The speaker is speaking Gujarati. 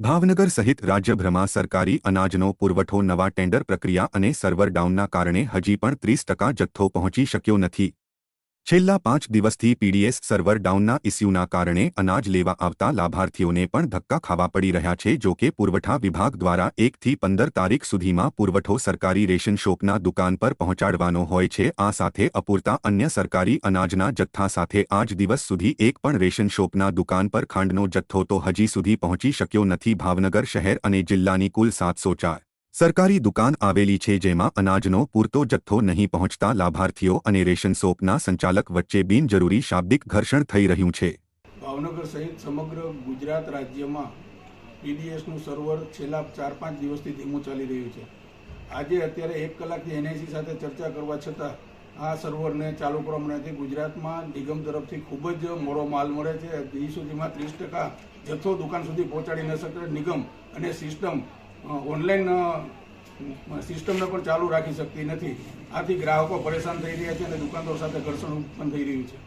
ભાવનગર સહિત રાજ્યભરમાં સરકારી અનાજનો પુરવઠો નવા ટેન્ડર પ્રક્રિયા અને સર્વર ડાઉનના કારણે હજી પણ ત્રીસ ટકા જથ્થો પહોંચી શક્યો નથી. છેલ્લા પાંચ દિવસથી પીડીએસ સર્વર ડાઉનના ઇસ્યુના કારણે અનાજ લેવા આવતા લાભાર્થીઓને પણ ધક્કા ખાવા પડી રહ્યા છે, જો કે પુરવઠા વિભાગ દ્વારા એકથી પંદર તારીખ સુધીમાં પુરવઠો સરકારી રેશન શોપના દુકાન પર પહોંચાડવાનો હોય છે. આ સાથે અપૂરતા અન્ય સરકારી અનાજના જથ્થા સાથે આજ દિવસ સુધી એક પણ રેશન શોપના દુકાન પર ખાંડનો જથ્થો તો હજી સુધી પહોંચી શક્યો નથી. ભાવનગર શહેર અને જિલ્લાની કુલ સાતસો ચાર સરકારી દુકાન આવેલી છે જેમાં અનાજનો, પૂરતો જથ્થો નહીં પહોંચતા લાભાર્થીઓ અને રેશન શોપના સંચાલક વચ્ચે બિનજરૂરી શાબ્દિક ઘર્ષણ થઈ રહ્યું છે. ભાવનગર સહિત સમગ્ર ગુજરાત રાજ્યમાં પીડીએસનું સર્વર છેલ્લા ચાર પાંચ દિવસથી ધીમું ચાલી રહ્યું છે. આજે અત્યારે એક કલાકથી એનઆઈસી સાથે ચર્ચા કરવા છતાં આ સર્વરને ચાલુ કરવા નથી ગુજરાતમાં નિગમ તરફથી ખૂબ જ મોડો માલ મળે છે. હજી સુધીમાં ત્રીસ ટકા જથ્થો દુકાન સુધી પહોંચાડી ન શકે નિગમ અને સિસ્ટમ ઓનલાઈન સિસ્ટમને પણ ચાલુ રાખી શકતી નથી. આથી ગ્રાહકો પરેશાન થઈ રહ્યા છે અને દુકાનદારો સાથે ઘર્ષણ ઉત્પન્ન થઈ રહ્યું છે.